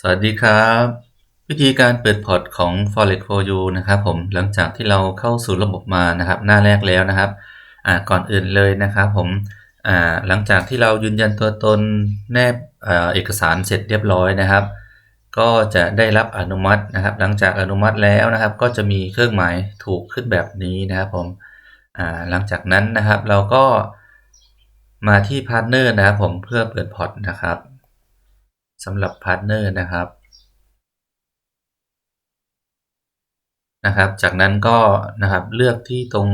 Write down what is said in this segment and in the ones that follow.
สวัสดีครับ วิธีการเปิดพอร์ตของ Forex for You นะครับผมหลังจากที่เราเข้าสู่ระบบมานะครับหน้าแรกแล้วนะครับก่อนอื่นเลยนะครับผมหลังจากที่เรายืนยันตัวตนแนบอเอกสารเสร็จเรียบร้อยนะครับ ก็จะได้รับอนุมัตินะครับ หลังจากอนุมัติแล้วนะครับ ก็จะมีเครื่องหมายถูกขึ้นแบบนี้นะครับผมหลังจากนั้นนะครับเราก็มาที่พาร์ทเนอร์นะครับผมเพื่อเปิดพอร์ตนะครับ สำหรับพาร์ทเนอร์นะครับนะครับ จากนั้นก็นะครับเลือกที่ตรง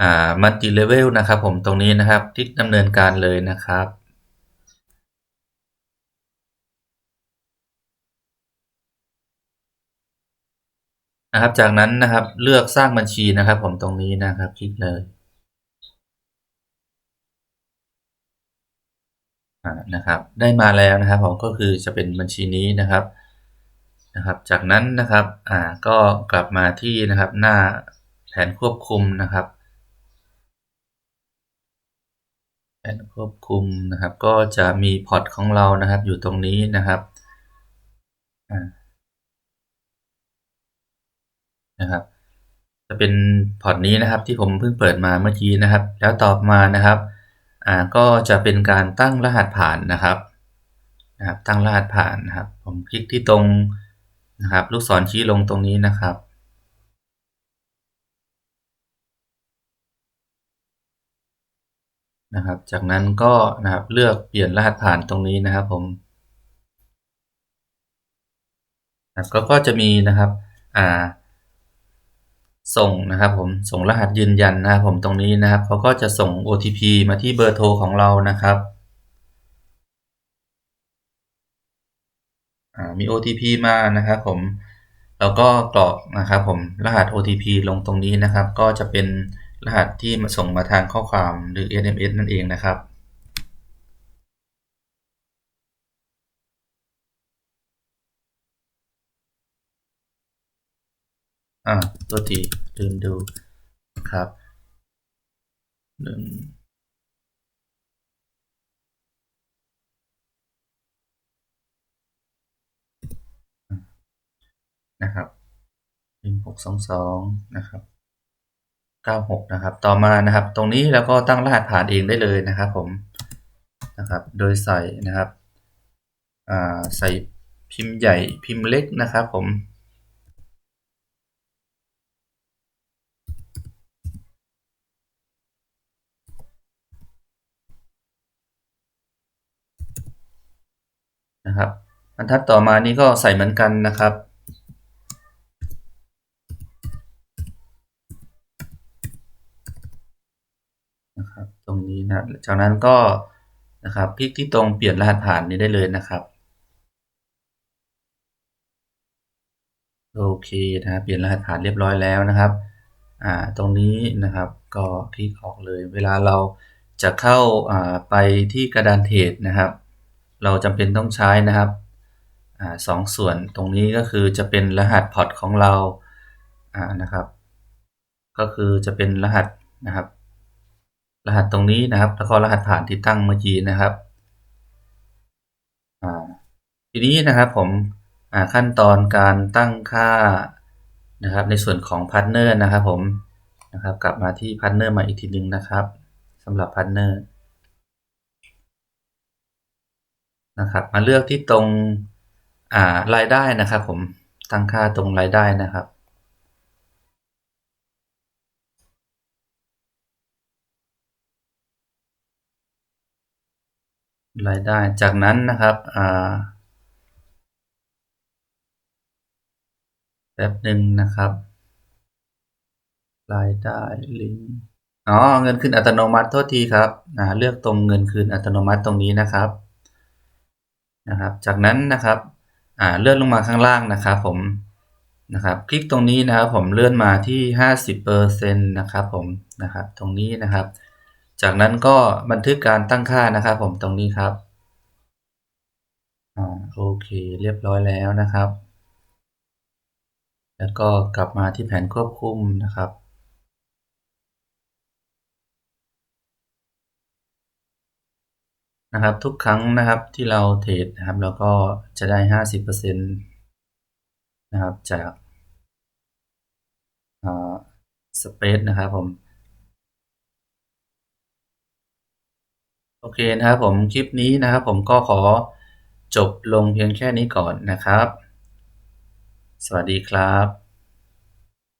อ่ามัลติเลเวลนะครับ ผมตรงนี้นะครับที่ดำเนินการเลยนะครับนะครับ จากนั้นนะครับเลือกสร้างบัญชีนะครับ ผมตรงนี้นะครับคลิกเลย นะครับได้มาแล้วนะครับผมก็คือจะเป็นบัญชีนี้นะครับนะครับ จากนั้นนะครับอ่าก็กลับมาที่นะครับหน้าแผนควบคุมนะครับ แผนควบคุมนะครับ ก็จะมีพอร์ตของเรานะครับ อยู่ตรงนี้นะครับนะครับ จะเป็นพอร์ตนี้นะครับที่ผมเพิ่งเปิดมาเมื่อกี้นะครับ แล้วต่อมานะครับ อ่าก็จะเป็นการตั้งรหัสผ่านนะครับนะครับ ตั้งรหัสผ่านนะครับ ผมคลิกที่ตรงนะครับ ลูกศรชี้ลงตรงนี้นะครับนะครับ จากนั้นก็นะครับเลือกเปลี่ยนรหัสผ่านตรงนี้นะครับผมนะก็ก็จะมีนะครับอ่า ส่งนะครับผมส่งรหัสยืนยันนะครับผมตรงนี้นะครับเขาก็จะส่ง OTP มาที่เบอร์โทรของเรานะครับมี OTP มานะครับผมเราก็กรอกนะครับผมรหัส OTP ลงตรงนี้นะครับ ก็จะเป็นรหัสที่มาส่งมาทางข้อความหรือ SMS นั่นเองนะครับ อ่าตัวทีลืมดูครับหนึ่งนะครับหนึ่งหกสองสองนะครับเก้าหกนะครับ ต่อมานะครับ ตรงนี้เราก็ตั้งรหัสผ่านเองได้เลยนะครับผมนะครับ โดยใส่นะครับอ่าใส่พิมพ์ใหญ่พิมพ์เล็กนะครับผม นะครับบรรทัดต่อมานี้ก็ใส่เหมือนกันนะครับนะครับ ตรงนี้นะจากนั้นก็นะครับคลิกที่ตรงเปลี่ยนรหัสผ่านนี้ได้เลยนะครับโอเคนะครับเปลี่ยนรหัสผ่านเรียบร้อยแล้วนะครับอ่าตรงนี้นะครับก็คลิกออกเลย เวลาเราจะเข้าอ่าไปที่กระดานเทรดนะครับ เราจำเป็นต้องใช้นะครับอสองส่วนตรงนี้ก็คือจะเป็นรหัสพอร์ตของเราานะครับ ก็คือจะเป็นรหัสนะครับ รหัสตรงนี้นะครับ แล้วก็รหัสผ่านที่ตั้งเมื่อกี้นะครับทีนี้นะครับผมขั้นตอนการตั้งค่านะครับ ในส่วนของพาร์ทเนอร์นะครับผมนะครับ กลับมาที่พาร์ทเนอร์มาอีกทีนึงนะครับสำหรับพาร์ทเนอร์ นะครับ มาเลือกที่ตรงอ่ารายได้นะครับผมตั้งค่าตรงรายได้นะครับ รายได้จากนั้นนะครับอ่าแป๊บหนึ่งนะครับ รายได้ลิงอ๋อเงินคืนอัตโนมัติโทษทีครับนะเลือกตรงเงินคืนอัตโนมัติตรงนี้นะครับ นะครับ จากนั้นนะครับเลื่อนลงมาข้างล่างนะครับผมนะครับ คลิกตรงนี้นะครับผมเลื่อนมาที่ 50%นะครับผมนะครับ ตรงนี้นะครับ จากนั้นก็บันทึกการตั้งค่านะครับ ผมตรงนี้ครับอ่าโอเค เรียบร้อยแล้วนะครับ แล้วก็กลับมาที่แผนควบคุมนะครับ นะครับทุกครั้งนะครับที่เราเทรดนะครับเราก็จะได้ 50%นะครับจากสเปซนะครับผม โอเคนะครับผมคลิปนี้นะครับผมก็ขอจบลงเพียงแค่นี้ก่อนนะครับ สวัสดีครับ